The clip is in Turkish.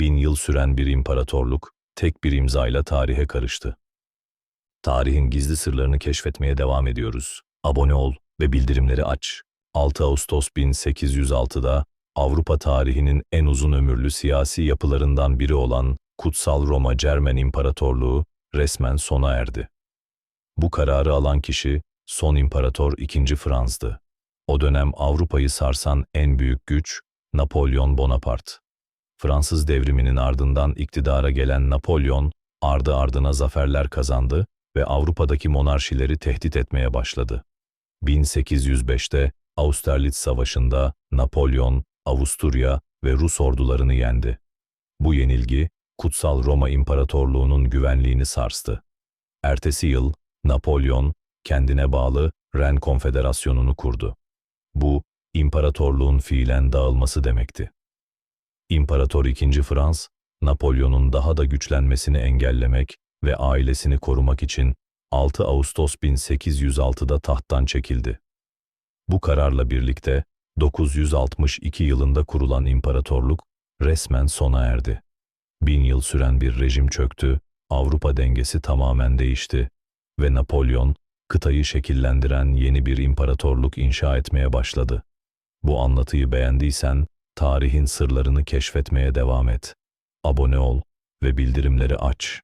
bin yıl süren bir imparatorluk, tek bir imzayla tarihe karıştı. Tarihin gizli sırlarını keşfetmeye devam ediyoruz. Abone ol ve bildirimleri aç. 6 Ağustos 1806'da Avrupa tarihinin en uzun ömürlü siyasi yapılarından biri olan Kutsal Roma Cermen İmparatorluğu resmen sona erdi. Bu kararı alan kişi son imparator 2. Frans'dı. O dönem Avrupa'yı sarsan en büyük güç Napolyon Bonaparte. Fransız devriminin ardından iktidara gelen Napolyon ardı ardına zaferler kazandı ve Avrupa'daki monarşileri tehdit etmeye başladı. 1805'te Austerlitz Savaşı'nda Napolyon, Avusturya ve Rus ordularını yendi. Bu yenilgi, Kutsal Roma İmparatorluğu'nun güvenliğini sarstı. Ertesi yıl, Napolyon, kendine bağlı Ren Konfederasyonu'nu kurdu. Bu, imparatorluğun fiilen dağılması demekti. İmparator II. Frans, Napolyon'un daha da güçlenmesini engellemek ve ailesini korumak için 6 Ağustos 1806'da tahttan çekildi. Bu kararla birlikte 962 yılında kurulan imparatorluk resmen sona erdi. Bin yıl süren bir rejim çöktü, Avrupa dengesi tamamen değişti ve Napolyon, kıtayı şekillendiren yeni bir imparatorluk inşa etmeye başladı. Bu anlatıyı beğendiysen, tarihin sırlarını keşfetmeye devam et. Abone ol ve bildirimleri aç.